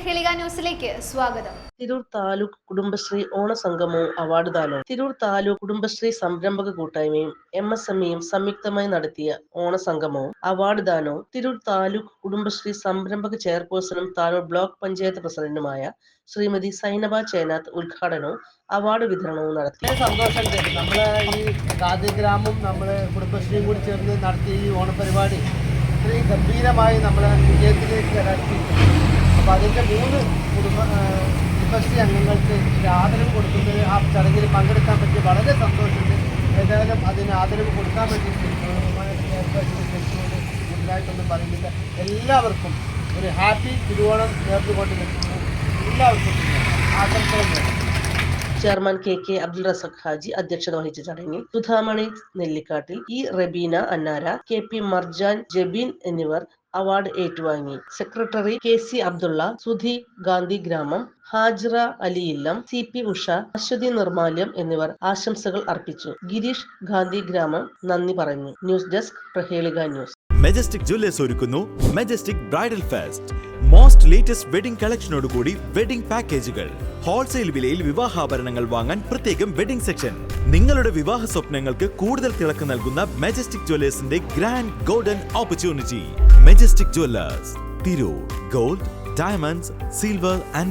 പ്രഹേളിക ന്യൂസിലേക്ക് സ്വാഗതം. തിരൂർ താലൂക്ക് കുടുംബശ്രീ ഓണസംഗമവും അവാർഡ് ദാനവും. തിരൂർ താലൂക്ക് കുടുംബശ്രീ സംരംഭക കൂട്ടായ്മയും എം എസ് എം ഇയും സംയുക്തമായി നടത്തിയ ഓണസംഗമവും അവാർഡ് ദാനവും തിരൂർ താലൂക്ക് കുടുംബശ്രീ സംരംഭക ചെയർപേഴ്സണും താലൂർ ബ്ലോക്ക് പഞ്ചായത്ത് പ്രസിഡന്റുമായ ശ്രീമതി സൈനബ ചേനാഥ് ഉദ്ഘാടനവും അവാർഡ് വിതരണവും നടത്തി. സന്തോഷമുണ്ട് നമ്മളെ ഈ ഗാന്ധിഗ്രാമം നമ്മളെ കുടുംബശ്രീയും കൂടി ചേർന്ന് നടത്തിയ ഈ ഓണപരിപാടി ഇത്രയും ഗംഭീരമായി നമ്മളെ വിജയത്തിലേക്ക് കടത്തിയിട്ടുണ്ട്. അപ്പോൾ അതിന്റെ മൂന്ന് കുടുംബ കുടുംബശ്രീ അംഗങ്ങൾക്ക് ആദരവ് കൊടുക്കുന്നത് ആ ചടങ്ങിൽ പങ്കെടുക്കാൻ പറ്റി വളരെ സന്തോഷമുണ്ട്. ഏതായാലും അതിന് ആദരവ് കൊടുക്കാൻ വേണ്ടിയിട്ട് കൂടുതലായിട്ടൊന്നും പറയുന്നില്ല എല്ലാവർക്കും ഒരു ഹാപ്പി തിരുവോണം നേർന്നുകൊണ്ട് നിൽക്കുന്നു. എല്ലാവർക്കും ആശംസകൾ chairman K K Abdul Razak Haji അധ്യക്ഷത വഹിച്ച ചടങ്ങിൽ Sudhamani Nellikkattil E Rabeena Annara K P Marjan Jabeen എന്നിവർ അവാർഡ് ഏറ്റുവാങ്ങി. Secretary K C Abdulla Sudhi Gandhi Gramam Ali Illam C P Usha Aswathi Nirmalyam എന്നിവർ ആശംസകൾ അർപ്പിച്ചു. ഗിരീഷ് ഗാന്ധി ഗ്രാമം നന്ദി പറഞ്ഞു. News desk Prahelika news. Majestic Jewellers ഒരുക്കുന്നു. Majestic bridal fest most latest wedding കളക്ഷനോടുകൂടി wedding പാക്കേജുകൾ wholesale വിലയിൽ വിവാഹാഭരണങ്ങൾ വാങ്ങാൻ പ്രത്യേകം വെഡിംഗ് സെക്ഷൻ നിങ്ങളുടെ വിവാഹ സ്വപ്നങ്ങൾക്ക് കൂടുതൽ തിളക്കം നൽകുന്ന Majestic ജ്വല്ലേഴ്സിന്റെ grand golden opportunity Majestic Jewellers Tirur gold diamonds silver and